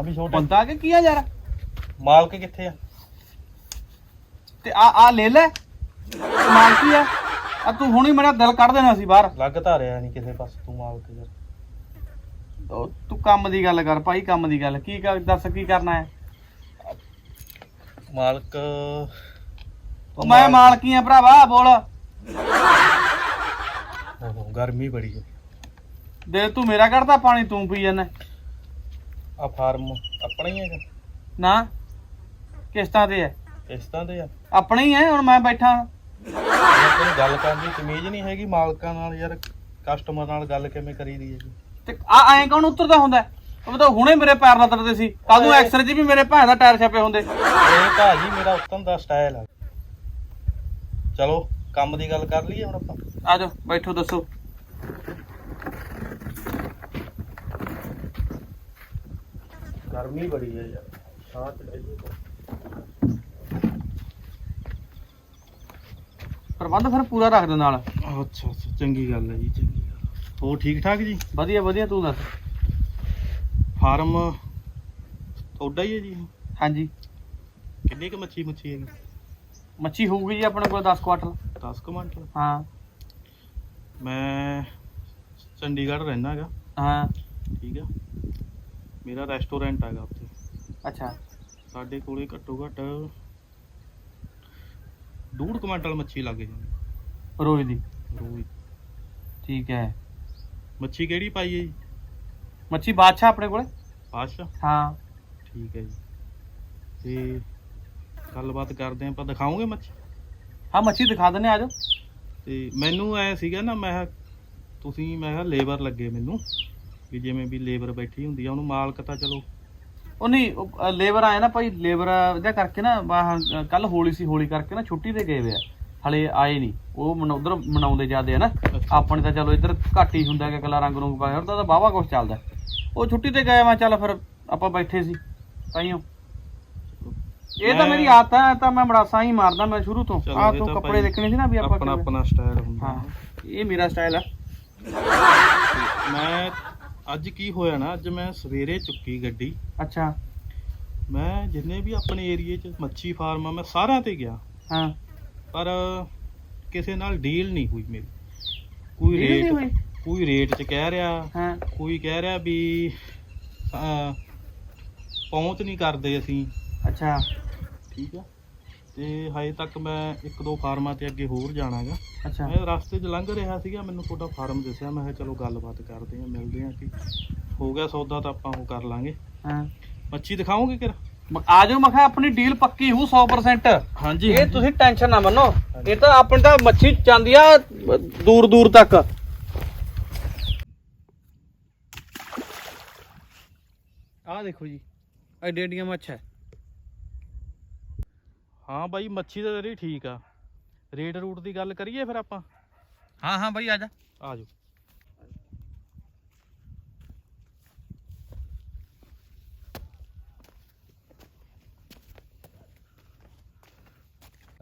ਆ ਵੀ ਛੋਟੇ। ਬੰਦਾ ਕਿ ਕੀ ਆ ਯਾਰ? ਮਾਲਕ ਕਿੱਥੇ ਆ? ਤੇ ਆ ਆ ਲੈ ਲੈ। ਮਾਲ ਕੀ ਆ? ਆ ਤੂੰ ਹੁਣੀ ਮੇਰਾ ਦਿਲ ਕੱਢ ਦੇਣਾ ਸੀ ਬਾਹਰ। ਲੱਗ ਤਾਂ ਰਿਹਾ ਨਹੀਂ ਕਿਸੇ ਪਾਸੇ ਤੂੰ ਮਾਲਕ ਯਾਰ। ਉਹ ਤੂੰ ਕੰਮ ਦੀ ਗੱਲ ਕਰ ਭਾਈ ਕੰਮ ਦੀ ਗੱਲ। ਕੀ ਕਰ ਦੱਸ ਕੀ ਕਰਨਾ ਹੈ? ਮਾਲਕ ਉਹ ਮੈਂ ਮਾਲਕੀ ਆ ਭਰਾਵਾ ਬੋਲ। ਓਹੋ ਗਰਮੀ ਬੜੀ ਹੈ। ਦੇ ਤੂੰ ਮੇਰਾ ਕੱਢਦਾ ਪਾਣੀ ਤੂੰ ਪੀ ਜਾਂਦਾ ਆ ਫਾਰਮ ਆਪਣਾ ਹੀ ਹੈਗਾ। ਨਾ? ਕਿਸ਼ਤਾਂ ਤੇ ਹੈ ਇਸ ਤਰ੍ਹਾਂ ਦੇ ਆ। ਆਪਣਾ ਹੀ ਹੈ ਹੁਣ ਮੈਂ ਬੈਠਾ। ਤੈਨੂੰ ਗੱਲ ਕਰਨ ਦੀ ਤਮੀਜ਼ ਨਹੀਂ ਹੈਗੀ ਮਾਲਕਾਂ ਨਾਲ ਯਾਰ ਕਸਟਮਰ ਨਾਲ ਗੱਲ ਕਿਵੇਂ ਕਰੀਦੀ ਹੈਗੀ। ਤੇ ਆ ਐਂ ਕੌਣ ਉਤਰਦਾ ਹੁੰਦਾ? ਹੈ? ਉਹ ਤਾਂ ਹੁਣੇ ਮੇਰੇ ਪੈਰ ਨਾਲ ਤਰਦੇ ਸੀ। ਕੱਲ ਨੂੰ ਐਕਸਰੇ 'ਚ ਵੀ ਮੇਰੇ ਭੈਣ ਦਾ ਟਾਇਰ ਛਾਪੇ ਹੁੰਦੇ। ਇਹ ਭਾਜੀ ਮੇਰਾ ਉਤਨ ਦਾ ਸਟਾਈਲ ਆ। ਚਲੋ ਕੰਮ ਦੀ ਗੱਲ ਕਰ ਲਈਏ ਹੁਣ ਆਪਾਂ। ਆ ਜਾਓ ਬੈਠੋ ਦੱਸੋ। ਗਰਮੀ ਬੜੀ ਹੈ ਯਾਰ ਸਾਹ ਚੜਾਈਏ ਪ੍ਰਬੰਧ ਫਿਰ ਪੂਰਾ ਰੱਖ ਦੇ ਨਾਲ। ਅੱਛਾ ਅੱਛਾ ਚੰਗੀ ਗੱਲ ਹੈ ਜੀ ਚੰਗੀ ਗੱਲ ਹੋਰ ਠੀਕ ਠਾਕ ਜੀ? ਵਧੀਆ ਵਧੀਆ ਤੂੰ ਦੱਸ? ਫਾਰਮ ਤੁਹਾਡਾ ਹੀ ਹੈ ਜੀ ਹਾਂਜੀ। ਕਿੰਨੀ ਕੁ ਮੱਛੀ ਮੁੱਛੀ ਹੈਗੀ ਮੱਛੀ ਹੋਊਗੀ ਜੀ ਆਪਣੇ ਕੋਲ 10 ਕੁਆਟਰ 10 ਕੁ ਕੁਇੰਟਲ ਹਾਂ। ਮੈਂ ਚੰਡੀਗੜ੍ਹ ਹੈਗਾ। ਹਾਂ। ਠੀਕ ਆ ਮੇਰਾ ਰੈਸਟੋਰੈਂਟ ਹੈਗਾ ਉੱਥੇ। ਅੱਛਾ। ਸਾਡੇ ਕੋਲੇ ਘੱਟੋ ਘੱਟ ਡੂਢ ਕੁਇੰਟਲ ਮੱਛੀ ਲੱਗ ਜਾਂਦੀ ਰੋਜ਼ ਦੀ? ਰੋਜ਼। ਠੀਕ ਹੈ। ਮੱਛੀ ਕਿਹੜੀ ਪਾਈ ਹੈ ਜੀ? ਮੱਛੀ ਬਾਦਸ਼ਾਹ ਆਪਣੇ ਕੋਲੇ? ਪਾਸ਼ਾ ਹਾਂ। ਠੀਕ ਹੈ ਜੀ। ਤੇ ਗੱਲਬਾਤ ਕਰਦੇ ਆਪਾਂ ਦਿਖਾਓਗੇ ਮੱਛੀ? ਹਾਂ ਮੱਛੀ ਦਿਖਾ ਦਿੰਨੇ ਆ ਜਾਓ। ਤੇ ਮੈਨੂੰ ਐ ਸੀਗਾ ਨਾ ਮੈਂ ਕਿਹਾ ਤੁਸੀਂ ਮੈਂ ਕਿਹਾ ਲੇਬਰ ਲੱਗੇ ਮੈਨੂੰ। ਵੀ ਜਿਵੇਂ ਵੀ ਲੇਬਰ ਬੈਠੀ ਹੁੰਦੀ ਆ ਉਹਨੂੰ ਮਾਲਕ ਤਾਂ ਚਲੋ ਉਹ ਨਹੀਂ ਲੇਬਰ ਆਇਆ ਨਾ ਭਾਈ ਲੇਬਰ ਇਹਦਾ ਕਰਕੇ ਨਾ ਕੱਲ ਹੋਲੀ ਸੀ ਹੋਲੀ ਕਰਕੇ ਨਾ ਛੁੱਟੀ ਤੇ ਗਏ ਵੇ ਆ। ਹਲੇ ਆਏ ਨਹੀਂ। ਉਹ ਮਨ ਉਧਰ ਮਨਾਉਂਦੇ ਜਾਂਦੇ ਆ ਨਾ। ਆਪਣੇ ਤਾਂ ਚਲੋ ਇੱਧਰ ਘੱਟ ਹੀ ਹੁੰਦਾ ਕਿ ਕੱਲਾ ਰੰਗ ਰੂੰਗ ਪਾਇਆ ਹੁੰਦਾ ਤਾਂ ਬਾਵਾ ਕੁਛ ਚੱਲਦਾ। ਉਹ ਛੁੱਟੀ ਤੇ ਗਏ ਮੈਂ ਚੱਲ ਫਿਰ ਆਪਾਂ ਬੈਠੇ ਸੀ ਤਾਈਓ ਇਹ ਤਾਂ ਮੇਰੀ ਆਦਤ ਹੈ ਤਾਂ ਮੈਂ ਮੜਾਸਾ ਹੀ ਮਾਰਦਾ ਮੈਂ ਸ਼ੁਰੂ ਤੋਂ। ਇਹ ਤੂੰ ਕੱਪੜੇ ਦੇਖਣੇ ਸੀ ਨਾ ਵੀ ਆਪਾਂ ਆਪਣਾ ਆਪਣਾ ਸਟਾਈਲ ਹੁੰਦਾ। ਹਾਂ ਇਹ ਮੇਰਾ ਸਟਾਈਲ ਆ। ਮੈਂ ਅੱਜ ਕੀ ਹੋਇਆ ਨਾ ਅੱਜ ਮੈਂ ਸਵੇਰੇ ਚੁੱਕੀ ਗੱਡੀ। ਅੱਛਾ। ਮੈਂ ਜਿੰਨੇ ਵੀ ਆਪਣੇ ਏਰੀਏ 'ਚ ਮੱਛੀ ਫਾਰਮ ਆ ਮੈਂ ਸਾਰਿਆਂ ਤੇ ਗਿਆ। ਹਾਂ। ਪਰ ਕਿਸੇ ਨਾਲ ਡੀਲ ਨਹੀਂ ਹੋਈ ਮੇਰੀ। ਕੋਈ Deal ਨਹੀਂ ਰੇਟ? ਕੋਈ ਰੇਟ 'ਚ ਕਹਿ ਰਿਹਾ ਹਾਂ। ਕੋਈ ਕਹਿ ਰਿਹਾ ਵੀ ਅਹ, ਪਹੁੰਚ ਨਹੀਂ ਕਰਦੇ ਅਸੀਂ। ਅੱਛਾ। ਠੀਕ ਆ? ਤੇ ਹਜੇ ਤੱਕ ਮੈਂ ਇੱਕ ਦੋ ਫਾਰਮਾਂ ਤੇ ਅੱਗੇ ਹੋਰ ਜਾਣਾਗਾ। ਅੱਛਾ। ਮੈਂ ਰਸਤੇ 'ਚ ਲੰਘ ਰਿਹਾ ਸੀਗਾ ਮੈਨੂੰ ਤੁਹਾਡਾ ਫਾਰਮ ਦਿਸਿਆ ਮੈਂ ਕਿਹਾ ਚਲੋ ਗੱਲਬਾਤ ਕਰਦੇ ਹਾਂ ਮਿਲਦੇ ਹਾਂ ਕਿ ਹੋ ਗਿਆ ਸੌਦਾ ਤਾਂ ਆਪਾਂ ਉਹ ਕਰ ਲਾਂਗੇ। ਹਾਂ। ਮੱਛੀ ਦਿਖਾਓਗੇ ਕਿ ਮ- ਆ ਜਾਓ ਮੈਂ ਕਿਹਾ ਆਪਣੀ ਡੀਲ ਪੱਕੀ ਹੂ 100% ਹਾਂਜੀ ਇਹ ਤੁਸੀਂ ਟੈਨਸ਼ਨ ਨਾ ਮੰਨੋ। ਇਹ ਤਾਂ ਆਪਣੀ ਤਾਂ ਮੱਛੀ ਜਾਂਦੀ ਆ ਦੂਰ ਦੂਰ ਤੱਕ। ਆਹ ਦੇਖੋ ਜੀ ਐਡੀ ਐਡੀਆਂ ਮੱਛ। ਹੈ ਹਾਂ ਬਾਈ ਮੱਛੀ ਤਾਂ ਤੇਰੀ ਠੀਕ ਆ। ਰੇਟ ਰੂਟ ਦੀ ਗੱਲ ਕਰੀਏ ਫਿਰ ਆਪਾਂ? ਹਾਂ ਹਾਂ ਬਾਈ ਆ ਜਾ। ਆ ਜਾਓ।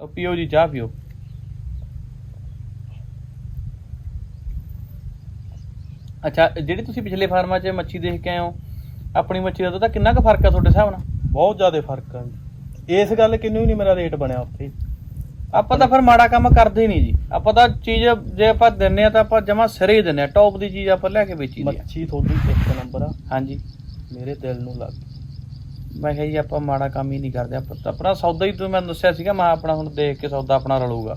ਉਹ ਪੀਓ ਜੀ ਚਾਹ ਪੀਓ। ਅੱਛਾ ਜਿਹੜੀ ਤੁਸੀਂ ਪਿਛਲੇ ਫਾਰਮਾਂ 'ਚ ਮੱਛੀ ਦੇਖ ਕੇ ਆਏ ਹੋ ਆਪਣੀ ਮੱਛੀ ਦਾ ਤਾਂ ਕਿੰਨਾ ਕੁ ਫ਼ਰਕ ਆ ਤੁਹਾਡੇ ਹਿਸਾਬ ਨਾਲ? ਬਹੁਤ ਜ਼ਿਆਦਾ ਫ਼ਰਕ ਆ ਜੀ। ਇਸ ਗੱਲ ਕਿੰਨੂੰ ਨਹੀਂ ਮੇਰਾ ਰੇਟ ਬਣਿਆ ਉੱਥੇ। ਆਪਾਂ ਤਾਂ ਫਿਰ ਮਾੜਾ ਕੰਮ ਕਰਦੇ ਨਹੀਂ ਜੀ। ਆਪਾਂ ਤਾਂ ਚੀਜ਼ ਜੇ ਆਪਾਂ ਦਿੰਨੇ ਆ ਤਾਂ ਆਪਾਂ ਜਮਾ ਸਿਰੇ ਹੀ ਦਿੰਨੇ ਆ। ਟੌਪ ਦੀ ਚੀਜ਼ ਆਪਾਂ ਲੈ ਕੇ ਵੇਚੀ ਦੀ ਆ। ਮੱਛੀ ਤੁਹਾਡੀ ਇੱਕ ਨੰਬਰ ਆ। ਹਾਂਜੀ। ਮੇਰੇ ਦਿਲ ਨੂੰ ਲੱਗ। ਮੈਂ ਕਿਹਾ ਜੀ ਆਪਾਂ ਮਾੜਾ ਕੰਮ ਹੀ ਨਹੀਂ ਕਰਦੇ। ਆਪਾਂ ਤਾਂ ਆਪਣਾ ਸੌਦਾ ਹੀ ਤੂੰ ਮੈਨੂੰ ਦੱਸਿਆ ਸੀਗਾ ਮੈਂ ਆਪਣਾ ਹੁਣ ਦੇਖ ਕੇ ਸੌਦਾ ਆਪਣਾ ਰਲੂਗਾ।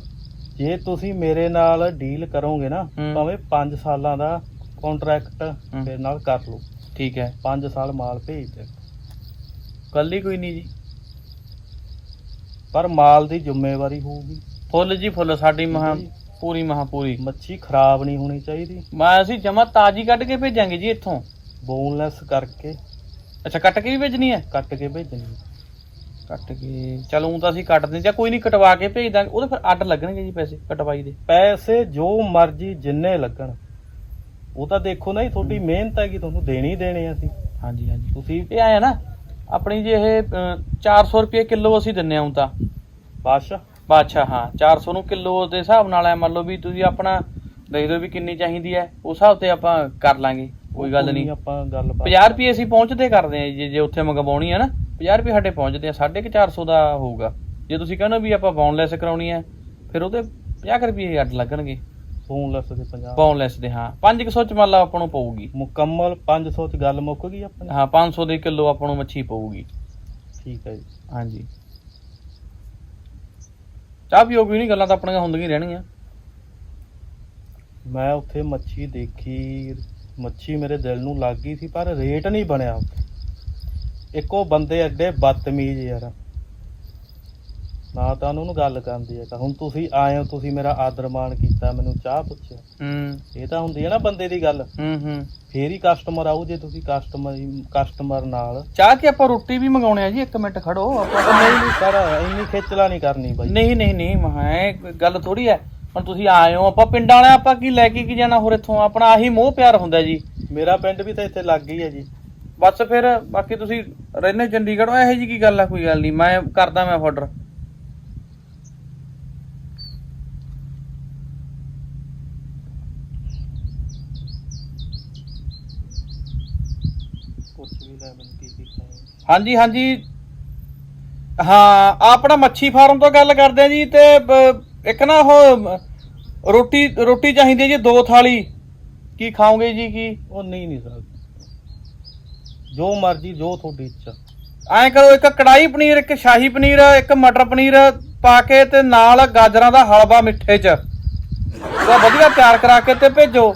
ਜੇ ਤੁਸੀਂ ਮੇਰੇ ਨਾਲ ਡੀਲ ਕਰੋਗੇ ਨਾ। ਭਾਵੇਂ 5 ਸਾਲਾਂ ਦਾ ਕੰਟਰੈਕਟ। ਮੇਰੇ ਨਾਲ ਕਰ ਲਓ। ਠੀਕ ਹੈ। 5 ਸਾਲ ਮਾਲ ਭੇਜ ਦੇ ਕੱਲ ਕੋਈ ਨਹੀਂ ਜੀ। ਪਰ ਮਾਲ ਦੀ ਜ਼ਿੰਮੇਵਾਰੀ ਹੋਊਗੀ। ਫੁੱਲ ਜੀ ਫੁੱਲ ਸਾਡੀ ਮਹਾ ਹੈ ਪੂਰੀ ਮਹਾ ਪੂਰੀ। ਮੱਛੀ ਖਰਾਬ ਨਹੀਂ ਹੋਣੀ ਚਾਹੀਦੀ। ਮੈਂ ਅਸੀਂ ਜਮਾ ਤਾਜੀ ਕੱਢ ਕੇ ਭੇਜਾਂਗੇ ਜੀ ਇੱਥੋਂ। ਬੋਨਲੈਸ ਕਰਕੇ। ਅੱਛਾ ਕੱਟ ਕੇ ਵੀ ਭੇਜਣੀ ਹੈ? ਕੱਟ ਕੇ ਭੇਜਣੀ ਕੱਟ ਕੇ। ਚਲ ਤਾਂ ਅਸੀਂ ਕੱਟ ਦਿੰਦੇ ਜਾਂ ਕੋਈ ਨਹੀਂ ਕਟਵਾ ਕੇ ਭੇਜ ਦਾਂਗੇ। ਉਹਦੇ ਫਿਰ ਅੱਡ ਲੱਗਣਗੇ ਜੀ ਪੈਸੇ ਕਟਵਾਈ ਦੇ। ਪੈਸੇ ਜੋ ਮਰਜ਼ੀ ਜਿੰਨੇ ਲੱਗਣ। ਉਹ ਤਾਂ ਦੇਖੋ ਨਾ ਜੀ ਤੁਹਾਡੀ ਮਿਹਨਤ ਹੈਗੀ ਤੁਹਾਨੂੰ ਦੇਣੀ ਦੇਣੇ ਆ ਅਸੀਂ। ਹਾਂਜੀ ਹਾਂਜੀ। ਤੁਸੀਂ ਇਹ ਆਇਆ ਨਾ? ਆਪਣੀ ਜੇ ਇਹ ਅ, 400 ਰੁਪਏ ਕਿਲੋ ਅਸੀਂ ਦਿੰਨੇ ਹਾਂ ਊਂ ਤਾਂ। ਬਾਦਸ਼ਾਹ? ਬਾਦਸ਼ਾਹ ਹਾਂ 400 ਨੂੰ ਕਿਲੋ ਦੇ ਹਿਸਾਬ ਨਾਲ ਐ ਮੰਨ ਲਓ ਵੀ ਤੁਸੀਂ ਆਪਣਾ ਦੇਖ ਦਿਓ ਵੀ ਕਿੰਨੀ ਚਾਹੀਦੀ ਹੈ ਉਸ ਹਿਸਾਬ ਤੇ ਆਪਾਂ ਕਰ ਲਾਂਗੇ ਕੋਈ ਗੱਲ ਨਹੀਂ। ਆਪਾਂ ਗੱਲ 50 ਰੁਪਏ ਅਸੀਂ ਪਹੁੰਚਦੇ ਕਰਦੇ ਆ ਜੇ ਜੇ ਉੱਥੇ ਮੰਗਵਾਉਣੀ ਹੈ ਨਾ 50 ਰੁਪਏ ਸਾਡੇ ਪਹੁੰਚਦੇ ਆ 450 ਦਾ ਹੋਊਗਾ। ਜੇ ਤੁਸੀਂ ਕਹਿੰਦੇ ਹੋ ਵੀ ਆਪਾਂ ਬੌਨਲੈਸ ਕਰਾਉਣੀ ਹੈ ਫਿਰ ਉਹਦੇ 50 ਰੁਪਏ ਅੱਡ ਲੱਗਣਗੇ। ਫੋਨਲੈਸ ਦੇ 50 ਬੌਨਲੈਸ ਦੇ ਹਾਂ। 500 ਚ ਮੰਨ ਲਾ ਆਪਾਂ ਨੂੰ ਪਊਗੀ। ਮੁਕੰਮਲ 500 ਚ ਗੱਲ ਮੁੱਕ ਗਈ ਆਪਣੀ? ਹਾਂ 500 ਦੇ ਕਿਲੋ ਆਪਾਂ ਨੂੰ ਮੱਛੀ ਪਊਗੀ। ਠੀਕ ਹੈ ਜੀ। ਹਾਂਜੀ। ਚਾਹ ਪੀਓ ਕੋਈ ਨਹੀਂ ਗੱਲਾਂ ਤਾਂ ਆਪਣੀਆਂ ਹੁੰਦੀਆਂ ਹੀ ਰਹਿਣਗੀਆਂ। ਮੈਂ ਉੱਥੇ ਮੱਛੀ ਦੇਖੀ ਮੱਛੀ ਮੇਰੇ ਦਿਲ ਨੂੰ ਲੱਗ ਗਈ ਸੀ ਪਰ ਰੇਟ ਨਹੀਂ ਬਣਿਆ ਉੱਥੇ। ਇੱਕੋ ਬੰਦੇ ਐਡੇ ਬਦਤਮੀਜ਼ ਯਾਰ। ਨਾ ਤਾਂ ਉਹਨਾਂ ਗੱਲ ਕਰਦੀ ਹੈ ਹੁਣ ਤੁਸੀਂ ਆਏ ਹੋ ਤੁਸੀਂ ਮੇਰਾ ਆਦਰ ਮਾਣ ਕੀਤਾ ਮੈਨੂੰ ਚਾਹ ਪੁੱਛਿਆ। ਹੂੰ। ਇਹ ਤਾਂ ਹੁੰਦੀ ਹੈ ਨਾ ਬੰਦੇ ਦੀ ਗੱਲ। ਹੂੰ ਹੂੰ। ਫੇਰ ਹੀ ਕਸਟਮਰ ਆਊ ਜੇ ਤੁਸੀਂ ਕਸਟਮਰ ਕਸਟਮਰ ਨਾਲ। ਚਾਹ ਕੇ ਆਪਾਂ ਰੋਟੀ ਵੀ ਮੰਗਾਉਣੇ ਆ ਜੀ? ਇੱਕ ਮਿੰਟ ਖੜੋ ਆਪਾਂ ਨਹੀਂ ਨਹੀਂ ਸਰ ਇੰਨੀ ਖੇਚਲਾ ਨਹੀਂ ਕਰਨੀ ਬਾਈ। ਨਹੀਂ ਨਹੀਂ ਨਹੀਂ ਮਹਾ ਇਹ ਕੋਈ ਗੱਲ ਥੋੜੀ ਹੈ ਹੁਣ ਤੁਸੀਂ ਆਏ ਹੋ ਆਪਾਂ ਪਿੰਡਾਂ ਵਾਲੇ ਆਪਾਂ ਕੀ ਲੈ ਕੇ ਕੀ ਜਾਣਾ ਹੋਰ ਇੱਥੋਂ? ਆਪਣਾ ਆਹੀ ਮੋਹ ਪਿਆਰ ਹੁੰਦਾ ਜੀ। ਮੇਰਾ ਪਿੰਡ ਵੀ ਤਾਂ ਇੱਥੇ ਲੱਗ ਗਈ ਹੈ ਜੀ। ਬਸ ਫਿਰ ਬਾਕੀ ਤੁਸੀਂ ਰਹਿੰਦੇ ਚੰਡੀਗੜ੍ਹ ਇਹੋ ਜੀ ਕੀ ਗੱਲ ਆ? ਕੋਈ ਗੱਲ ਨਹੀਂ ਮੈਂ ਕਰਦਾ ਮੈਂ ਆਰਡਰ ਪੁੱਛ ਵੀ ਲੈ ਮੈਨੂੰ ਕੀ ਕੀ ਖਾਏ ਹਾਂਜੀ ਹਾਂਜੀ। ਹਾਂ ਆਪਣਾ ਮੱਛੀ ਫਾਰਮ ਤੋਂ ਗੱਲ ਕਰਦੇ ਆ ਜੀ ਤੇ ਬ- ਇੱਕ ਨਾ ਉਹ ਰੋਟੀ ਰੋਟੀ ਚਾਹੀਦੀ ਹੈ ਜੀ ਦੋ ਥਾਲੀ। ਕੀ ਖਾਓਗੇ ਜੀ ਕੀ? ਉਹ ਨਹੀਂ ਨਹੀਂ ਸਰ। ਜੋ ਮਰਜ਼ੀ ਜੋ ਤੁਹਾਡੀ ਇੱਛਾ। ਐਂ ਕਰੋ ਇੱਕ ਕੜਾਈ ਪਨੀਰ ਇੱਕ ਸ਼ਾਹੀ ਪਨੀਰ ਇੱਕ ਮਟਰ ਪਨੀਰ ਪਾ ਕੇ ਤੇ ਨਾਲ ਗਾਜਰਾਂ ਦਾ ਹਲਵਾ ਮਿੱਠੇ ਚ। ਉਹ ਵਧੀਆ ਤਿਆਰ ਕਰਾ ਕੇ ਤੇ ਭੇਜੋ।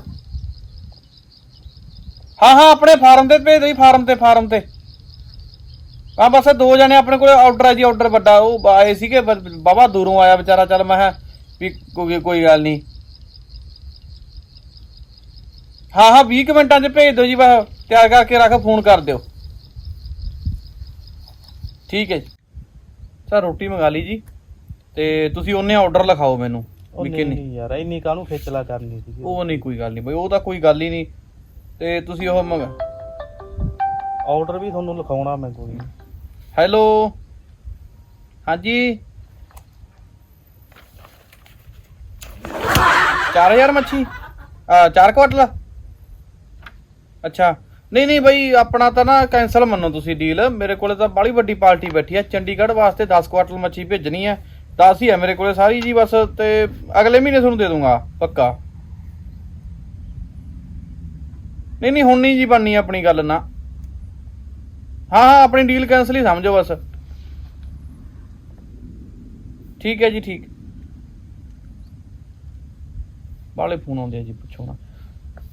ਹਾਂ ਹਾਂ ਆਪਣੇ ਫਾਰਮ ਤੇ ਭੇਜ ਦਿਓ ਜੀ ਫਾਰਮ ਤੇ ਫਾਰਮ ਤੇ। ਆ ਬਸ ਦੋ ਜਣੇ ਆਪਣੇ ਕੋਲੇ ਆਰਡਰ ਹੈ ਜੀ ਆਰਡਰ ਵੱਡਾ ਉਹ ਆਏ ਸੀਗੇ ਬਾਬਾ ਦੂਰੋਂ ਆਇਆ ਵਿਚਾਰਾ ਚੱਲ ਮੈਂ ਵੀ ਕੋਈ ਕੋਈ ਗੱਲ ਨਹੀਂ ਹਾਂ ਹਾਂ 20 ਕੁ ਮਿੰਟਾਂ 'ਚ ਭੇਜ ਦਿਓ ਜੀ ਬਸ ਤਿਆਰ ਕਰਕੇ ਰੱਖ ਫੋਨ ਕਰ ਦਿਓ। ਠੀਕ ਹੈ ਜੀ। ਸਰ ਰੋਟੀ ਮੰਗਾ ਲਈ ਜੀ। ਤੇ ਤੁਸੀਂ ਉਹਨੇ ਆਰਡਰ ਲਿਖਾਓ ਮੈਨੂੰ ਵੀ ਕਿੰਨੀ। ਨਹੀਂ ਯਾਰ ਇੰਨੀ ਕਾਹਨੂੰ ਖੇਚਲਾ ਕਰਨੀ ਸੀ ਉਹ ਨਹੀਂ ਕੋਈ ਗੱਲ ਨਹੀਂ ਬਈ ਉਹ ਤਾਂ ਕੋਈ ਗੱਲ ਹੀ ਨਹੀਂ ਤੇ ਤੁਸੀਂ ਉਹ ਮੰਗਾ ਆਰਡਰ ਵੀ ਤੁਹਾਨੂੰ ਲਿਖਾਉਣਾ ਮੈਂ ਕੋਈ। ਹੈਲੋ। ਹਾਂਜੀ। 4000 ਮੱਛੀ। ਆ ਚਾਰ ਕੁਆਟਲ। ਅੱਛਾ। ਨਹੀਂ ਨਹੀਂ ਬਈ, ਆਪਣਾ ਤਾਂ ਨਾ ਕੈਨਸਲ ਮੰਨੋ ਤੁਸੀਂ ਡੀਲ ਮੇਰੇ ਕੋਲੇ ਤਾਂ ਬੜੀ ਵੱਡੀ ਪਾਰਟੀ ਬੈਠੀ ਹੈ ਚੰਡੀਗੜ੍ਹ ਵਾਸਤੇ 10 ਕੁਆਟਲ ਮੱਛੀ ਭੇਜਣੀ ਹੈ 10 ਹੀ ਹੈ ਮੇਰੇ ਕੋਲੇ ਸਾਰੀ ਜੀ ਬਸ, ਤੇ ਅਗਲੇ ਮਹੀਨੇ ਤੁਹਾਨੂੰ ਦੇ ਦੂੰਗਾ। ਪੱਕਾ। ਨਹੀਂ ਨਹੀਂ, ਹੁਣ ਨਹੀਂ ਜੀ ਬਣਨੀ ਆਪਣੀ ਗੱਲ ਨਾ। ਹਾਂ ਹਾਂ ਆਪਣੀ ਡੀਲ ਕੈਨਸਲ ਹੀ ਸਮਝੋ ਬਸ। ਠੀਕ ਹੈ ਜੀ ਠੀਕ। ਬਾਲੇ ਫੋਨ ਆਉਂਦੇ ਆ ਜੀ ਪੁੱਛੋ ਨਾ।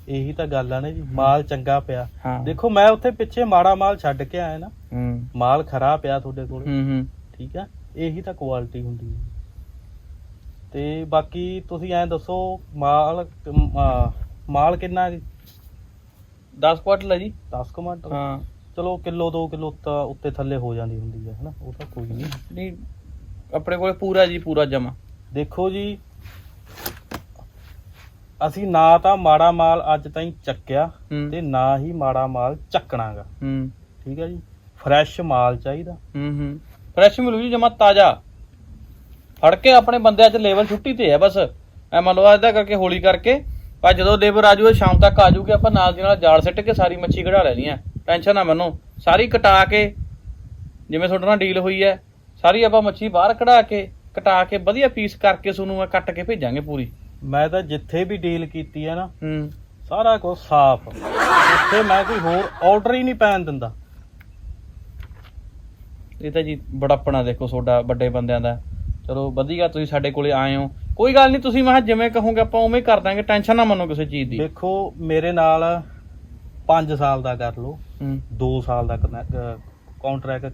ਇਹੀ ਤਾਂ ਗੱਲ ਆ ਨਾ ਜੀ ਮਾਲ ਚੰਗਾ ਪਿਆ। ਹਾਂ। ਦੇਖੋ ਮੈਂ ਉੱਥੇ ਪਿੱਛੇ ਮਾੜਾ ਮਾਲ ਛੱਡ ਕੇ ਆਇਆ ਨਾ। ਹੂੰ। ਮਾਲ ਖਰਾਬ ਪਿਆ ਤੁਹਾਡੇ ਕੋਲ। ਹੂੰ ਹੂੰ। ਠੀਕ ਆ? ਇਹੀ ਤਾਂ ਕੁਆਲਿਟੀ ਹੁੰਦੀ ਹੈ ਤੇ ਬਾਕੀ ਤੁਸੀਂ ਐਂ ਦੱਸੋ ਮਾਲ ਆ, ਮਾਲ ਕਿੰਨਾ 10 ਕੁਆਟਲ ਹੈ ਜੀ। 10 ਕੁਇੰਟਲ ਹਾਂ। ਚਲੋ ਕਿਲੋ 2 ਕਿਲੋ ਤਾਂ ਉੱਤੇ ਥੱਲੇ ਹੋ ਜਾਂਦੀ ਹੁੰਦੀ ਹੈ ਹਨਾ? ਉਹ ਤਾਂ ਕੋਈ ਨਹੀਂ। ਨਹੀਂ ਆਪਣੇ ਕੋਲੇ ਪੂਰਾ ਜੀ ਪੂਰਾ ਜਮਾ। ਦੇਖੋ ਜੀ ਅਸੀਂ ਨਾ ਤਾਂ ਮਾੜਾ ਮਾਲ ਅੱਜ ਤਾਈਂ ਚੱਕਿਆ ਹੂੰ। ਤੇ ਨਾ ਹੀ ਮਾੜਾ ਮਾਲ ਚੱਕਣਾਗਾ। ਹੂੰ। ਠੀਕ ਹੈ ਜੀ? ਫਰੈਸ਼ ਮਾਲ ਚਾਹੀਦਾ। ਹੂੰ ਹੂੰ। ਫਰੈਸ਼ ਮਿਲੂ ਜੀ ਜਮਾ ਤਾਜ਼ਾ। ਫੜ ਕੇ ਆਪਣੇ ਬੰਦਿਆਂ 'ਚ ਲੇਬਰ ਛੁੱਟੀ ਤੇ ਹੈ ਬਸ। ਐ ਮੰਨ ਲਓ ਇਹਦਾ ਕਰਕੇ ਹੋਲੀ ਕਰਕੇ। ਪਰ ਜਦੋਂ ਲੇਬਰ ਆ ਜਾਊ ਸ਼ਾਮ ਤੱਕ ਆ ਜਾਊਗੀ ਆਪਾਂ ਨਾਲ ਦੀ ਨਾਲ ਜਾਲ ਸਿੱਟ ਕੇ ਸਾਰੀ ਮੱਛੀ ਕਢਾ ਲੈਣੀ ਆ। ਟੈਨਸ਼ਨ ਨਾ ਮੰਨੋ। ਸਾਰੀ ਕਟਾ ਕੇ ਜਿਵੇਂ ਤੁਹਾਡੇ ਨਾਲ ਡੀਲ ਹੋਈ ਹੈ ਸਾਰੀ ਆਪਾਂ ਮੱਛੀ ਬਾਹਰ ਕਢਾ ਕੇ ਕਟਾ ਕੇ ਵਧੀਆ ਪੀਸ ਕਰਕੇ ਤੁਹਾਨੂੰ ਮੈਂ ਕੱਟ ਕੇ ਭੇਜਾਂਗੇ ਪੂਰੀ। ਮੈਂ ਤਾਂ ਜਿੱਥੇ ਵੀ ਡੀਲ ਕੀਤੀ ਹੈ ਨਾ ਹੂੰ। ਸਾਰਾ ਕੁਝ ਸਾਫ਼। ਉੱਥੇ ਮੈਂ ਕੋਈ ਹੋਰ ਆਰਡਰ ਹੀ ਨਹੀਂ ਪੈਣ ਦਿੰਦਾ। ਇਹ ਤਾਂ ਜੀ ਬੜਾਪਣਾ ਦੇਖੋ ਤੁਹਾਡਾ ਵੱਡੇ ਬੰਦਿਆਂ ਦਾ। ਚਲੋ ਵਧੀਆ ਤੁਸੀਂ ਸਾਡੇ ਕੋਲੇ ਆਏ ਹੋ। ਕੋਈ ਗੱਲ ਨਹੀਂ ਤੁਸੀਂ ਮੈਂ ਜਿਵੇਂ ਕਹੋਗੇ ਆਪਾਂ ਉਵੇਂ ਹੀ ਕਰ ਦਾਂਗੇ। ਟੈਨਸ਼ਨ ਨਾ ਮੰਨੋ ਕਿਸੇ ਚੀਜ਼ ਦੀ। ਦੇਖੋ ਮੇਰੇ ਨਾਲ 5 ਸਾਲ ਦਾ ਕਰ ਲਓ। ਹੂੰ। 2 ਸਾਲ ਦਾ ਕੰਟਰੈਕਟ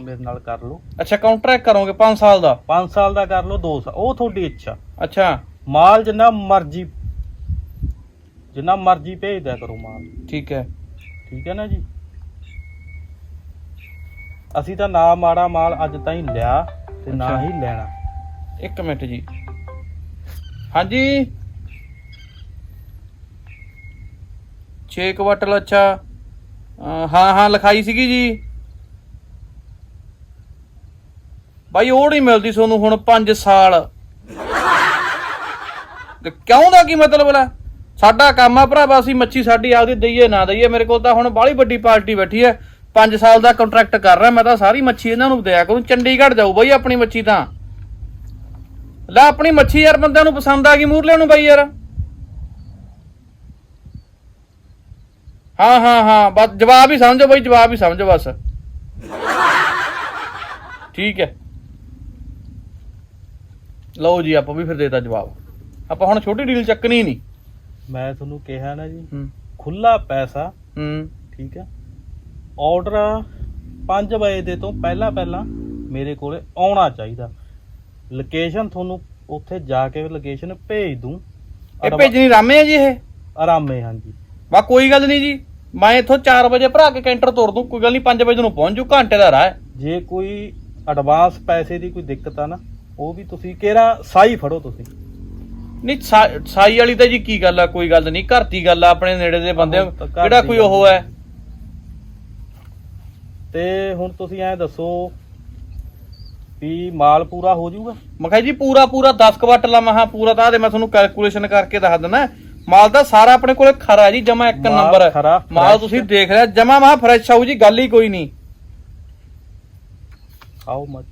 ਮੇਰੇ ਨਾਲ ਕਰ ਲਓ। ਅੱਛਾ ਕੰਟਰੈਕਟ ਕਰੋਗੇ 5 ਸਾਲ ਦਾ? 5 ਸਾਲ ਦਾ ਕਰ ਲਓ 2 ਸਾਲ ਉਹ ਤੁਹਾਡੀ ਇੱਛਾ। ਅੱਛਾ। ਮਾਲ ਜਿੰਨਾ ਮਰਜ਼ੀ ਜਿੰਨਾ ਮਰਜ਼ੀ ਭੇਜ ਦਿਆ ਕਰੋ ਮਾਲ। ਠੀਕ ਹੈ। ਠੀਕ ਹੈ ਨਾ ਜੀ? ਅਸੀਂ ਤਾਂ ਨਾ ਮਾੜਾ ਮਾਲ ਅੱਜ ਤਾਈਂ ਲਿਆ ਤੇ ਨਾ। ਹੀ ਲੈਣਾ। ਇੱਕ ਮਿੰਟ ਜੀ। ਹਾਂਜੀ। 6 ਕੁਆਟਲ ਅੱਛਾ। ਹਾਂ ਹਾਂ, ਲਿਖਾਈ ਸੀਗੀ ਜੀ। ਬਾਈ, ਉਹ ਨਹੀਂ ਮਿਲਦੀ ਤੁਹਾਨੂੰ ਹੁਣ 5 ਸਾਲ। ਕਿਉਂ ਦਾ ਕੀ ਮਤਲਬ ਲੈ ਸਾਡਾ ਕੰਮ ਆ ਭਰਾਵਾ, ਅਸੀਂ ਮੱਛੀ ਸਾਡੀ ਆਪਦੀ ਦਈਏ, ਨਾ ਦਈਏ। ਮੇਰੇ ਕੋਲ ਤਾਂ ਹੁਣ ਬਾਹਲੀ ਵੱਡੀ ਪਾਰਟੀ ਬੈਠੀ ਐ 5 ਸਾਲ ਦਾ ਕੰਟਰੈਕਟ ਕਰ ਰਿਹਾ, ਮੈਂ ਤਾਂ ਸਾਰੀ ਮੱਛੀ ਇਹਨਾਂ ਨੂੰ ਦਿਆ ਕਰੂੰ। ਚੰਡੀਗੜ੍ਹ ਜਾਊ ਬਾਈ ਆਪਣੀ ਮੱਛੀ ਤਾਂ। ਲੈ, ਆਪਣੀ ਮੱਛੀ ਯਾਰ, ਬੰਦਿਆਂ ਨੂੰ ਪਸੰਦ ਆ ਗਈ, ਮੂਰਲੇ ਨੂੰ ਬਾਈ ਯਾਰ। ਹਾਂ ਹਾਂ ਹਾਂ ਬਸ ਜਵਾਬ ਹੀ ਸਮਝੋ ਬਈ ਜਵਾਬ ਹੀ ਸਮਝੋ ਬਸ। ਠੀਕ ਹੈ। ਲਓ ਜੀ ਆਪਾਂ ਵੀ ਫਿਰ ਦੇਤਾ ਜਵਾਬ। ਆਪਾਂ ਹੁਣ ਛੋਟੀ ਡੀਲ ਚੱਕਣੀ ਨਹੀਂ। ਮੈਂ ਤੁਹਾਨੂੰ ਕਿਹਾ ਨਾ ਜੀ ਹੂੰ। ਖੁੱਲਾ ਪੈਸਾ ਹੂੰ। ਠੀਕ ਹੈ। ਆਰਡਰ 5 ਵਜੇ ਦੇ ਤੋਂ ਪਹਿਲਾਂ ਪਹਿਲਾਂ ਮੇਰੇ ਕੋਲੇ ਆਉਣਾ ਚਾਹੀਦਾ। ਲੋਕੇਸ਼ਨ ਤੁਹਾਨੂੰ ਉੱਥੇ ਜਾ ਕੇ ਲੋਕੇਸ਼ਨ ਭੇਜ ਦੂੰ। ਇਹ ਭੇਜਣੀ ਰਾਮੇ ਆ ਜੀ ਇਹ? ਆਰਾਮੇ ਹਾਂਜੀ। ਵਾ ਕੋਈ ਗੱਲ ਨਹੀਂ ਜੀ। ਮੈਂ ਇੱਥੋਂ 4 ਵਜੇ ਭਰਾ ਕੇ ਕੈਂਟਰ ਤੋਰ ਦੂੰ ਕੋਈ ਗੱਲ ਨਹੀਂ 5 ਵਜੇ ਨੂੰ ਪਹੁੰਚ ਜੂ ਘੰਟੇ ਦਾ ਰਾਹ ਹੈ। ਜੇ ਕੋਈ ਐਡਵਾਂਸ ਪੈਸੇ ਦੀ ਕੋਈ ਦਿੱਕਤ ਆ ਨਾ ਉਹ ਵੀ ਤੁਸੀਂ ਕਿਹੜਾ ਸਾਈ ਫੜੋ ਤੁਸੀਂ। ਨਹੀਂ ਸਾ- ਸਾਈ ਵਾਲੀ ਤਾਂ ਜੀ ਕੀ ਗੱਲ ਆ ਕੋਈ ਗੱਲ ਨਹੀਂ ਘਰ ਦੀ ਗੱਲ ਆ ਆਪਣੇ ਨੇੜੇ ਦੇ ਬੰਦੇ ਉਹ ਤਾਂ ਘਰ ਕਿਹੜਾ ਦੀ ਕੋਈ ਉਹ ਹੈ। ਤੇ ਹੁਣ ਤੁਸੀਂ ਐ ਦੱਸੋ ਵੀ ਮਾਲ ਪੂਰਾ ਹੋ ਜਾਊਗਾ? ਮੈਂ ਕਿਹਾ ਜੀ ਪੂਰਾ ਪੂਰਾ 10 ਕਵਟ ਲਾ ਮਹਾ ਪੂਰਾ ਤਾਂ ਦੇ ਮੈਂ ਤੁਹਾਨੂੰ ਕੈਲਕੂਲੇਸ਼ਨ ਕਰਕੇ ਦੱਸ ਦਿੰਦਾ। ਮਾਲ ਤਾਂ ਸਾਰਾ ਆਪਣੇ ਕੋਲੇ ਖਰਾ ਜੀ ਜਮਾ ਇੱਕ ਮਾਲ ਨੰਬਰ ਖਰਾ, ਮਾਲ fresh। ਤੁਸੀਂ ਦੇਖ ਲਿਆ ਜਮਾ ਮਹਾ ਫਰੈਸ਼ ਆਊ ਜੀ ਗੱਲ ਹੀ ਕੋਈ ਨਹੀਂ। ਹਾਊ ਮਚ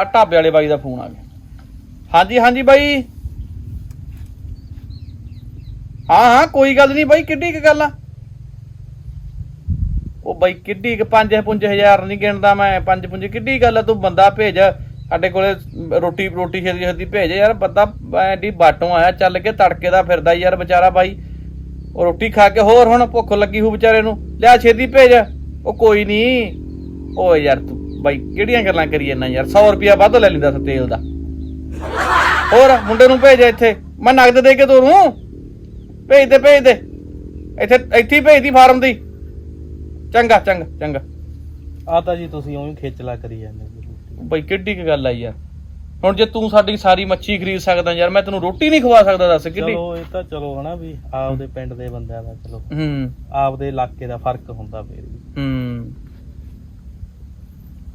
ਆ ਢਾਬੇ ਵਾਲੇ ਬਾਈ ਦਾ ਫੋਨ ਆ ਗਿਆ। ਹਾਂਜੀ ਹਾਂਜੀ ਬਾਈ। ਹਾਂ ਹਾਂ ਕੋਈ ਗੱਲ ਨਹੀਂ ਬਾਈ ਕਿੱਡੀ ਕੁ ਗੱਲ ਆ? ਉਹ ਬਾਈ ਕਿੱਡੀ ਕੁ 5 5000 ਨਹੀਂ ਗਿਣਦਾ ਮੈਂ 5 5 ਕਿੱਡੀ ਗੱਲ ਆ? ਤੂੰ ਬੰਦਾ ਭੇਜ। ਸਾਡੇ ਕੋਲੇ ਰੋਟੀ ਰੋਟੀ ਛੇਤੀ ਛੇਤੀ ਭੇਜ ਯਾਰ, ਬੰਦਾ ਐਡੀ ਬਾਟੋਂ ਆਇਆ, ਚੱਲ ਕੇ ਤੜਕੇ ਦਾ ਫਿਰਦਾ ਯਾਰ ਵਿਚਾਰਾ ਬਾਈ। ਉਹ ਰੋਟੀ ਖਾ ਕੇ ਹੋਰ ਹੁਣ ਭੁੱਖ ਲੱਗੀ ਹੋ ਵਿਚਾਰੇ ਨੂੰ। ਲਿਆ ਛੇਤੀ ਭੇਜ। ਉਹ ਕੋਈ ਨਹੀਂ ਓਏ ਯਾਰ ਤੂੰ ਬਾਈ, ਕਿਹੜੀਆਂ ਗੱਲਾਂ ਕਰੀ ਜਾਂਦਾ ਯਾਰ? 100 ਰੁਪਿਆ ਵੱਧ ਲੈ ਲੈਂਦਾ ਤੇਲ ਦਾ। ਹੋਰ ਮੁੰਡੇ ਨੂੰ ਭੇਜ ਇੱਥੇ। ਮੈਂ ਨਗਦ ਦੇ ਕੇ ਤੋਰੂ। ਭੇਜ ਦੇ ਭੇਜ ਦੇ। ਇੱਥੇ ਇੱਥੇ ਹੀ ਭੇਜ ਦੀ ਫਾਰਮ ਦੀ। ਚੰਗਾ ਚੰਗਾ ਚੰਗਾ। ਆ ਤਾਂ ਜੀ ਤੁਸੀਂ ਉਹੀ ਖੇਚਲਾ ਕਰੀ ਜਾਂਦੇ ਜੀ ਬਈ ਕਿੱਡੀ ਕੁ ਗੱਲ ਆ। ਯਾਰ ਹੁਣ ਜੇ ਤੂੰ ਸਾਡੀ ਸਾਰੀ ਮੱਛੀ ਖਰੀਦ ਸਕਦਾ ਯਾਰ ਮੈਂ ਤੈਨੂੰ ਰੋਟੀ ਨਹੀਂ ਖਵਾ ਸਕਦਾ ਦੱਸ ਕਿੱਡੀ? ਚਲੋ ਇਹ ਤਾਂ ਚਲੋ ਹਨਾ ਵੀ ਆਪਦੇ ਪਿੰਡ ਦੇ ਬੰਦਿਆਂ ਦਾ ਚਲੋ। ਹੂੰ। ਆਪਦੇ ਇਲਾਕੇ ਦਾ ਫ਼ਰਕ ਹੁੰਦਾ ਫੇਰ ਵੀ। ਹੂੰ।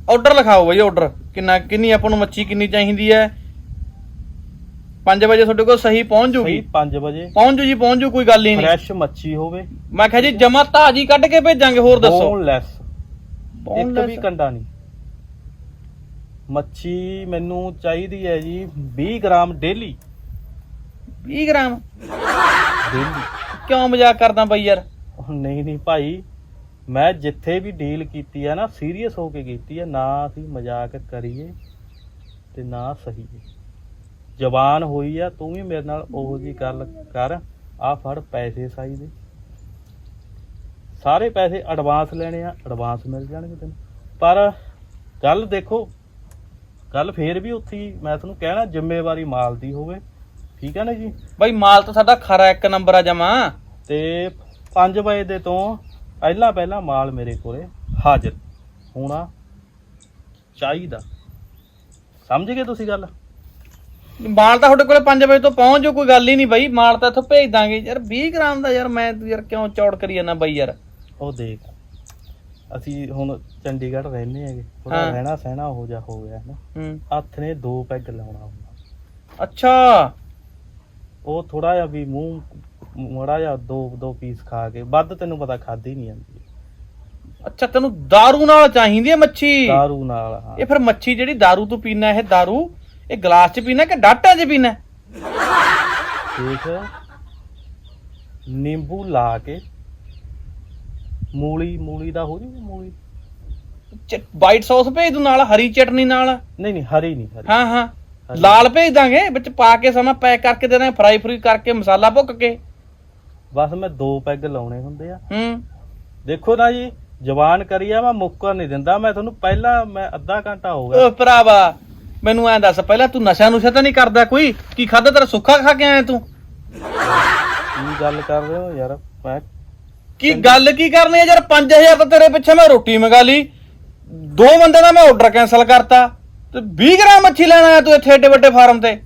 ਆਰਡਰ ਲਿਖਾਓ ਬਈ ਆਰਡਰ। ਕਿੰਨਾ ਕਿੰਨੀ ਆਪਾਂ ਨੂੰ ਮੱਛੀ ਕਿੰਨੀ ਚਾਹੀਦੀ ਹੈ 5 ਵਜੇ ਤੁਹਾਡੇ ਕੋਲ ਸਹੀ ਪਹੁੰਚ ਸਹੀ ਜੂਗੀ 5 ਵਜੇ। ਪਹੁੰਚ ਜੂ ਜੀ ਪਹੁੰਚ ਜੂ ਕੋਈ ਗੱਲ ਹੀ ਨਹੀਂ। ਫਰੈਸ਼ ਮੱਛੀ ਹੋਵੇ। ਮੈਂ ਕਿਹਾ ਜੀ ਜਮਾ ਤਾਜੀ ਕੱਢ ਕੇ ਭੇਜਾਂਗੇ ਹੋਰ ਦੱਸੋ। ਬੋਨਲੈਸ ਇੱਕ? ਵੀ ਕੰਡਾ ਨਹੀਂ। ਮੱਛੀ ਮੈਨੂੰ ਚਾਹੀਦੀ ਹੈ ਜੀ 20 ਗ੍ਰਾਮ ਡੇਲੀ। 20 ਗ੍ਰਾਮ? ਡੇਲੀ। ਕਿਉਂ ਮਜ਼ਾਕ ਕਰਦਾ ਬਈ ਯਾਰ? ਨਹੀਂ ਨਹੀਂ ਭਾਈ ਮੈਂ ਜਿੱਥੇ ਵੀ ਡੀਲ ਕੀਤੀ ਹੈ ਨਾ ਸੀਰੀਅਸ ਹੋ ਕੇ ਕੀਤੀ ਹੈ ਨਾ ਅਸੀਂ ਮਜ਼ਾਕ ਕਰੀਏ ਤੇ ਨਾ ਸਹੀਏ। ਜ਼ਬਾਨ ਹੋਈ ਆ ਤੂੰ ਵੀ ਮੇਰੇ ਨਾਲ ਉਹੋ ਜੀ ਗੱਲ ਕਰ ਆ ਫੜ ਪੈਸੇ ਸਾਈ ਦੇ। ਸਾਰੇ ਪੈਸੇ ਐਡਵਾਂਸ ਲੈਣੇ ਆ ਐਡਵਾਂਸ ਮਿਲ ਜਾਣਗੇ ਤੈਨੂੰ। ਪਰ ਗੱਲ ਦੇਖੋ ਗੱਲ ਫੇਰ ਵੀ ਉੱਥੇ ਹੀ ਮੈਂ ਤੁਹਾਨੂੰ ਕਹਿਣਾ ਜ਼ਿੰਮੇਵਾਰੀ ਮਾਲ ਦੀ ਹੋਵੇ। ਠੀਕ ਹੈ ਨਾ ਜੀ? ਬਈ ਮਾਲ ਤਾਂ ਸਾਡਾ ਖਰਾ ਇੱਕ ਨੰਬਰ ਆ ਜਮਾ। ਤੇ 5 ਵਜੇ ਦੇ ਤੋਂ ਪਹਿਲਾਂ ਪਹਿਲਾਂ ਮਾਲ ਮੇਰੇ ਕੋਲੇ ਹਾਜ਼ਰ ਹੋਣਾ ਚਾਹੀਦਾ। ਸਮਝ ਗਏ ਤੁਸੀਂ ਗੱਲ? ਮਾਲ ਤਾਂ ਤੁਹਾਡੇ ਕੋਲੇ 5 ਵਜੇ ਤੋਂ ਪਹੁੰਚ ਜੂ ਕੋਈ ਗੱਲ ਹੀ ਨਹੀਂ ਬਈ। ਮਾਲ ਤਾਂ ਇੱਥੋਂ ਭੇਜ ਦਾਂਗੇ। ਯਾਰ 20 ਗ੍ਰਾਮ ਦਾ ਯਾਰ ਮੈਂ ਯਾਰ ਕਿਉਂ ਚੌੜ ਕਰੀ ਜਾਂਦਾ ਬਈ ਯਾਰ? ਉਹ ਦੇਖ। ਅਸੀਂ ਹੁਣ ਚੰਡੀਗੜ੍ਹ ਰਹਿੰਦੇ ਹੈਗੇ ਥੋੜਾ ਹਾਂ। ਰਹਿਣਾ ਸਹਿਣਾ ਹੋ ਜਾ ਹੋ ਗਿਆ ਨਾ ਹੂੰ ਹੱਥ ਨੇ ਦੋ ਪੈਗ ਲਾਉਣਾ ਹੁੰਦਾ ਅੱਛਾ ਉਹ ਥੋੜਾ ਜਿਹਾ ਵੀ ਮੂੰਹ ਮੜਾ ਜਿਹਾ ਦੋ ਦੋ ਪੀਸ ਖਾ ਕੇ ਵੱਧ ਤੈਨੂੰ ਪਤਾ ਖਾਦੀ ਨਹੀਂ ਜਾਂਦੀ ਅੱਛਾ ਤੈਨੂੰ दारू ਨਾਲ ਚਾਹੀਦੀ ਹੈ ਮੱਛੀ ਦਾਰੂ ਨਾਲ ਹਾਂ ਇਹ ਫਿਰ ਮੱਛੀ ਜਿਹੜੀ दारू ਤੂੰ ਪੀਣਾ ਇਹ दारू ਇਹ ਗਲਾਸ 'ਚ ਪੀਣਾ ਕਿ ਡਾਟਾ 'ਚ ਪੀਣਾ ਦੇਖ ਨਿੰਬੂ ਲਾ ਕੇ ਮੂਲੀ ਮੂਲੀ ਦਾ ਹੋ ਜੂ ਮੂਲੀ। ਵਾਈਟ ਸੌਸ ਭੇਜ ਦੂੰ ਨਾਲ ਹਰੀ ਚਟਨੀ ਨਾਲ? ਨਹੀਂ ਨਹੀਂ ਹਰੀ ਨਹੀਂ ਹਰੀ। ਹਾਂ ਹਾਂ। ਲਾਲ ਭੇਜ ਦਾਂਗੇ ਵਿੱਚ ਪਾ ਕੇ ਸਮਾਂ ਪੈਕ ਕਰਕੇ ਦੇ ਦਾਂਗੇ ਫਰਾਈ ਫਰੀ ਕਰਕੇ ਮਸਾਲਾ ਭੁੱਕ ਕੇ। ਬਸ ਮੈਂ ਦੋ ਪੈਗ ਲਾਉਣੇ ਹੁੰਦੇ ਆ। ਹੂੰ। ਦੇਖੋ ਨਾ ਜੀ ਜਵਾਨ ਕਰੀਆ ਮੈਂ ਮੁੱਕਰ ਨਹੀਂ ਦਿੰਦਾ। ਮੈਂ ਤੁਹਾਨੂੰ ਪਹਿਲਾਂ ਮੈਂ ਅੱਧਾ ਘੰਟਾ ਹੋ ਗਿਆ। ਓ ਭਰਾਵਾ ਮੈਨੂੰ ਐਂ ਦੱਸ ਪਹਿਲਾਂ ਤੂੰ ਨਸ਼ਾ ਨੁਸ਼ਾ ਤਾਂ ਨਹੀਂ ਕਰਦਾ ਕੋਈ? ਕੀ ਖਾਦਾ ਤੇਰਾ ਸੁੱਖਾ ਖਾ ਕੇ ਆਇਆ ਤੂੰ? ਕੀ ਗੱਲ ਕਰ ਰਹੇ ਹੋ ਯਾਰ? ਮੈਂ ਕੀ ਗੱਲ ਕੀ ਕਰਨੀ ਹੈ ਯਾਰ? 5000 ਤਾਂ ਤੇਰੇ ਪਿੱਛੇ ਮੈਂ ਰੋਟੀ ਮੰਗਾ ਲਈ। ਦੋ ਬੰਦੇ ਦਾ ਮੈਂ ਆਰਡਰ ਕੈਨਸਲ ਕਰਤਾ। ਤੇ 20 ਗ੍ਰਾਮ ਮੱਛੀ ਲੈਣ ਆਇਆ ਤੂੰ ਇੱਥੇ ਏਡੇ ਵੱਡੇ ਫਾਰਮ ਤੇ।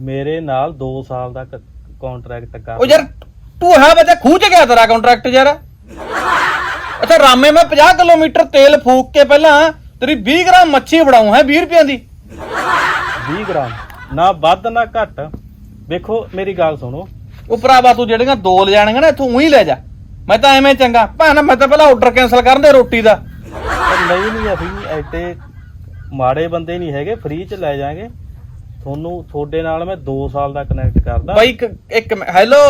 ਮੇਰੇ ਨਾਲ 2 ਸਾਲ ਦਾ ਕੰਟਰੈਕਟ ਕਰ ਉਹ ਯਾਰ ਤੂੰ ਹੈ ਬੱਚਾ ਖੂਹ ਚ ਗਿਆ ਤੇਰਾ ਕੰਟਰੈਕਟ ਯਾਰ। ਅੱਛਾ ਰਾਮੇ ਮੈਂ 50 ਕਿਲੋਮੀਟਰ ਤੇਲ ਫੂਕ ਕੇ ਪਹਿਲਾਂ ਤੇਰੀ 20 ਗ੍ਰਾਮ ਮੱਛੀ ਫੜਾਉਂ ਹੈ 20 ਰੁਪਈਆਂ ਦੀ। 20 ਗ੍ਰਾਮ। ਨਾ ਵੱਧ ਨਾ ਘੱਟ। ਵੇਖੋ ਮੇਰੀ ਗੱਲ ਸੁਣੋ। ਉਹ ਭਰਾਵਾ ਤੂੰ ਜਿਹੜੀਆਂ ਦੋ ਲੈ ਜਾਣੀਆਂ ਨਾ ਇੱਥੋਂ ਉਹੀ ਲੈ ਜਾ। ਮੈਂ ਤਾਂ ਐਵੇਂ ਚੰਗਾ। ਭਾਣਾ ਮੈਂ ਤਾਂ ਪਹਿਲਾਂ ਆਰਡਰ ਕੈਨਸਲ ਕਰਨ ਦੇ ਰੋਟੀ ਦਾ। ਪਰ ਨਹੀਂ ਨਹੀਂ ਅਸੀਂ ਐਡੇ ਮਾੜੇ ਬੰਦੇ ਨਹੀਂ ਹੈਗੇ ਫ੍ਰੀ ਚ ਲੈ ਜਾਾਂਗੇ। ਤੁਹਾਨੂੰ ਤੁਹਾਡੇ ਨਾਲ ਮੈਂ 2 ਸਾਲ ਦਾ ਕਨੈਕਟ ਕਰਦਾ। ਬਾਈ ਇੱਕ ਇੱਕ ਹੈਲੋ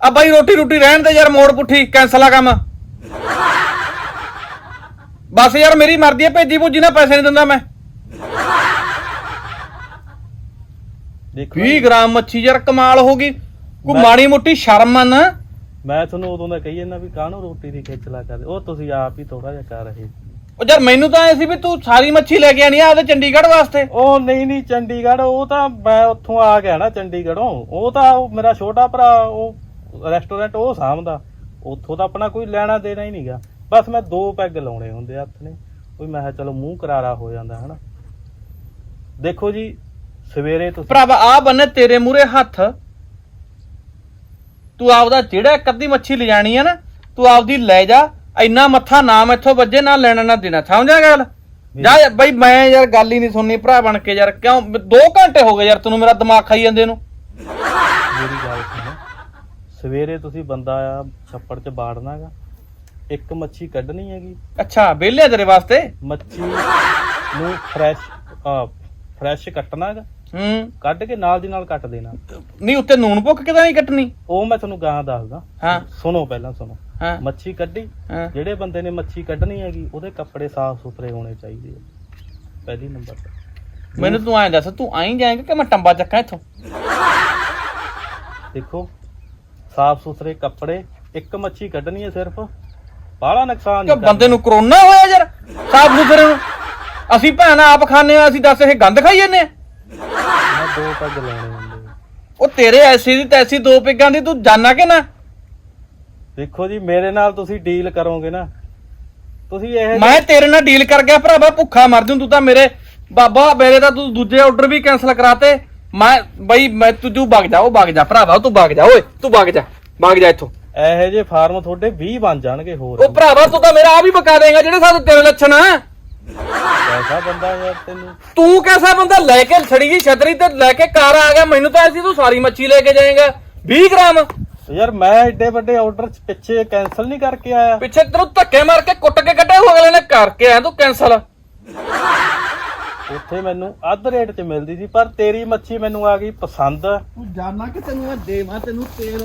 ਆ ਬਾਈ ਰੋਟੀ ਰੋਟੀ ਰਹਿਣ ਦੇ ਯਾਰ ਮੋੜ ਪੁੱਠੀ ਕੈਨਸਲ ਆ ਕੰਮ। ਬਸ ਯਾਰ ਮੇਰੀ ਮਰਜ਼ੀ ਹੈ ਭੇਜੀ ਭੁੱਜੀ ਨਾ ਪੈਸੇ ਨਹੀਂ ਦਿੰਦਾ ਮੈਂ। ਦੇਖੋ 20 ਗ੍ਰਾਮ ਮੱਛੀ ਯਾਰ ਕਮਾਲ ਹੋ ਗਈ। ਮੈਂ- ਮਾੜੀ ਮੋਟੀ ਸ਼ਰਮ ਮੰਨ ਮੈਂ ਤੁਹਾਨੂੰ ਉਦੋਂ ਦਾ ਕਹੀ ਜਾਂਦਾ ਵੀ ਕਾਹਨੂੰ ਰੋਟੀ ਦੀ ਖੇਚਲਾ ਕਰਦੇ? ਉਹ ਤੁਸੀਂ ਆਪ ਹੀ ਥੋੜਾ ਜਿਹਾ ਕਰ ਰਹੇ। ਉਹ ਯਾਰ ਮੈਨੂੰ ਤਾਂ ਐ ਸੀ ਵੀ ਤੂੰ ਸਾਰੀ ਮੱਛੀ ਲੈ ਕੇ ਆਣੀ ਆ ਉਹਦੇ ਚੰਡੀਗੜ੍ਹ ਵਾਸਤੇ। ਉਹ ਨਹੀਂ ਨਹੀਂ ਚੰਡੀਗੜ੍ਹ ਉਹ ਤਾਂ ਮੈਂ ਉੱਥੋਂ ਆ ਗਿਆ ਨਾ ਚੰਡੀਗੜ੍ਹੋਂ। ਉਹ ਤਾਂ ਉਹ ਮੇਰਾ ਛੋਟਾ ਭਰਾ ਉਹ ਰੈਸਟੋਰੈਂਟ ਉਹ ਸਾਂਭਦਾ। ਉੱਥੋਂ ਤਾਂ ਆਪਣਾ ਕੋਈ ਲੈਣਾ ਦੇਣਾ ਹੀ ਨਹੀਂਗਾ। ਬਸ ਮੈਂ ਦੋ ਪੈਗ ਲਾਉਣੇ ਹੁੰਦੇ ਹੱਥ ਨੇ। ਕੋਈ ਮੈਂ ਕਿਹਾ ਚਲੋ ਮੂੰਹ ਕਰਾਰਾ ਹੋ ਜਾਂਦਾ ਹਨਾ। ਦੇਖੋ ਜੀ ਸਵੇਰੇ ਤੁਸੀਂ ਭਰਾਵਾ ਆ ਬੰਨੇ ਤੇਰੇ ਮੂਰੇ ਹੱਥ। ਤੂੰ ਆਪਦਾ ਜਿਹੜਾ ਇੱਕ ਅੱਧੀ ਮੱਛੀ ਲਿਜਾਣੀ ਆ ਨਾ ਤੂੰ ਆਪਦੀ ਲੈ ਜਾ ਇੰਨਾ ਮੱਥਾ ਨਾ ਮੈਥੋਂ ਵੱਜੇ ਨਾ ਲੈਣਾ ਨਾ ਦੇਣਾ। ਸਮਝਿਆ ਗੱਲ? ਜਾ। ਬਈ ਮੈਂ ਯਾਰ ਗੱਲ ਹੀ ਨਹੀਂ ਸੁਣਨੀ ਭਰਾ ਬਣ ਕੇ ਯਾਰ ਕਿਉਂ? 2 ਘੰਟੇ ਹੋ ਗਏ ਯਾਰ ਤੈਨੂੰ ਮੇਰਾ ਦਿਮਾਗ ਖਾਈ ਜਾਂਦੇ ਨੂੰ। ਮੇਰੀ ਗੱਲ ਸੁਣੋ। ਸਵੇਰੇ ਤੁਸੀਂ ਬੰਦਾ ਆ ਛੱਪੜ 'ਚ ਬਾੜਨਾਗਾ ਇੱਕ ਮੱਛੀ ਕੱਢਣੀ ਹੈਗੀ। ਅੱਛਾ ਵਿਹਲੇ ਤੇਰੇ ਵਾਸਤੇ? ਮੱਛੀ ਨੂੰ ਫਰੈਸ਼ ਫਰੈਸ਼ ਕੱਟਣਾਗਾ ਹੂੰ। ਕੱਢ ਕੇ ਨਾਲ ਦੀ ਨਾਲ ਕੱਟ ਦੇਣਾ। ਨਹੀਂ ਉੱਤੇ ਨੂਨ ਭੁੱਕ ਕਿਦਾਂ ਨਹੀਂ ਕੱਟਣੀ? ਉਹ ਮੈਂ ਤੁਹਾਨੂੰ ਗਾਂ ਦੱਸਦਾ। ਹਾਂ। ਸੁਣੋ ਪਹਿਲਾਂ ਸੁਣੋ। ਹਾਂ। ਮੱਛੀ ਕੱਢੀ। ਹਾਂ। ਜਿਹੜੇ ਬੰਦੇ ਨੇ ਮੱਛੀ ਕੱਢਣੀ ਹੈਗੀ ਉਹਦੇ ਕੱਪੜੇ ਸਾਫ਼ ਸੁਥਰੇ ਹੋਣੇ ਚਾਹੀਦੇ ਆ। ਪਹਿਲੀ ਨੰਬਰ ਤੇ। ਮੈਨੂੰ ਤੂੰ ਐਂ ਦੱਸ ਤੂੰ ਆਈ ਜਾਏਂਗਾ ਕਿ ਮੈਂ ਟੰਬਾ ਚੱਕਾਂ ਇੱਥੋਂ? ਦੇਖੋ ਸਾਫ਼ ਸੁਥਰੇ ਕੱਪੜੇ ਇੱਕ ਮੱਛੀ ਕੱਢਣੀ ਹੈ ਸਿਰਫ। ਬਾਹਲਾ ਨੁਕਸਾਨ ਕਿ ਨਹੀਂ ਬੰਦੇ ਨੂੰ ਕਰੋਨਾ ਹੋਇਆ ਯਾਰ ਸਾਫ਼ ਸੁਥਰੇ ਨੂੰ। ਅਸੀਂ ਭੈਣ ਆਪ ਖਾਂਦੇ ਆ ਅਸੀਂ ਦੱਸ ਇਹ ਗੰਦ ਖਾਈ ਜਾਂਦੇ ਆ। ਦੋ ਪੈਗ ਲਾਉਣੇ ਹੁੰਦੇ। ਉਹ ਤੇਰੇ ਐਸੀ ਦੀ ਤੈਸੀ ਦੋ ਪਿੱਗਾਂ ਦੀ ਤੂੰ ਜਾਣਾ ਕਿ ਨਾ? ਦੇਖੋ ਜੀ ਮੇਰੇ ਨਾਲ ਤੁਸੀਂ ਡੀਲ ਕਰੋਗੇ ਨਾ। ਤੁਸੀਂ ਇਹ ਮੈਂ ਤੇਰੇ ਨਾਲ ਡੀਲ ਕਰ ਗਿਆ ਭਰਾਵਾ ਭੁੱਖਾ ਮਰ ਜੂ ਤੂੰ ਤਾਂ ਮੇਰੇ ਬਾਬਾ ਮੇਰੇ ਤਾਂ ਤੂੰ ਦੂਜੇ ਆਰਡਰ ਵੀ ਕੈਨਸਲ ਕਰਾਤੇ। ਮੈਂ ਬਈ ਮੈਂ ਤੂੰ ਤੂੰ ਵਗ ਜਾ ਉਹ ਵਗ ਜਾ ਭਰਾਵਾ ਤੂੰ ਵਗ ਜਾ ਓਏ ਤੂੰ ਵਗ ਜਾ ਵਗ ਜਾ ਇੱਥੋਂ। ਇਹੋ ਜਿਹੇ ਫਾਰਮ ਤੁਹਾਡੇ 20 ਬਣ ਜਾਣਗੇ ਹੋਰ। ਉਹ ਭਰਾਵਾ ਤੂੰ ਤਾਂ ਮੇਰਾ ਆ ਵੀ ਬਕਾ ਦੇਗਾ ਜਿਹੜੇ ਸਾਡੇ ਤੇਰੇ ਲੱਛਣ ਆ। ਐਸਾ ਬੰਦਾ ਯਾਰ ਤੈਨੂੰ? ਤੂੰ ਕੈਸਾ ਬੰਦਾ? ਲੈ ਕੇ ਛੜੀ ਜੀ ਛਤਰੀ ਤੇ ਲੈ ਕੇ ਕਾਰ ਆ ਗਿਆ। ਮੈਨੂੰ ਤਾਂ ਐਸੀ ਤੂੰ ਸਾਰੀ ਮੱਛੀ ਲੈ ਕੇ ਜਾਏਗਾ। 20 ਗ੍ਰਾਮ। ਯਾਰ ਮੈਂ ਐਡੇ ਵੱਡੇ ਆਰਡਰ ਚ ਪਿੱਛੇ ਕੈਨਸਲ ਨਹੀਂ ਕਰਕੇ ਆਇਆ। ਪਿੱਛੇ ਤੈਨੂੰ ਧੱਕੇ ਮਾਰ ਕੇ ਕੁੱਟ ਕੇ ਕੱਢਿਆ ਉਹ ਅਗਲੇ ਨੇ ਕਰਕੇ ਆਇਆ ਤੂੰ ਕੈਨਸਲ ਉੱਥੇ ਮੈਨੂੰ ਅੱਧ ਰੇਟ 'ਚ ਮਿਲਦੀ ਸੀ ਪਰ ਤੇਰੀ ਮੱਛੀ ਮੈਨੂੰ ਆ ਗਈ ਪਸੰਦ। ਤੂੰ ਜਾਣਾ ਕਿ ਤੈਨੂੰ ਮੈਂ ਦੇਵਾਂ ਤੈਨੂੰ ਤੇਲ?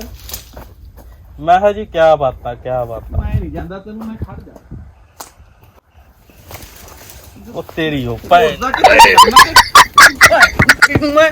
ਮੈਂ ਕਿਹਾ ਜੀ ਕੀ ਬਾਤਾਂ ਕੀ ਬਾਤਾਂ। ਮੈਂ ਨਹੀਂ ਜਾਂਦਾ ਤੈਨੂੰ ਮੈਂ ਖੜ ਜਾ। ਉਹ ਤੇਰੀ ਉਹ ਭੈਣ ਮੈਂ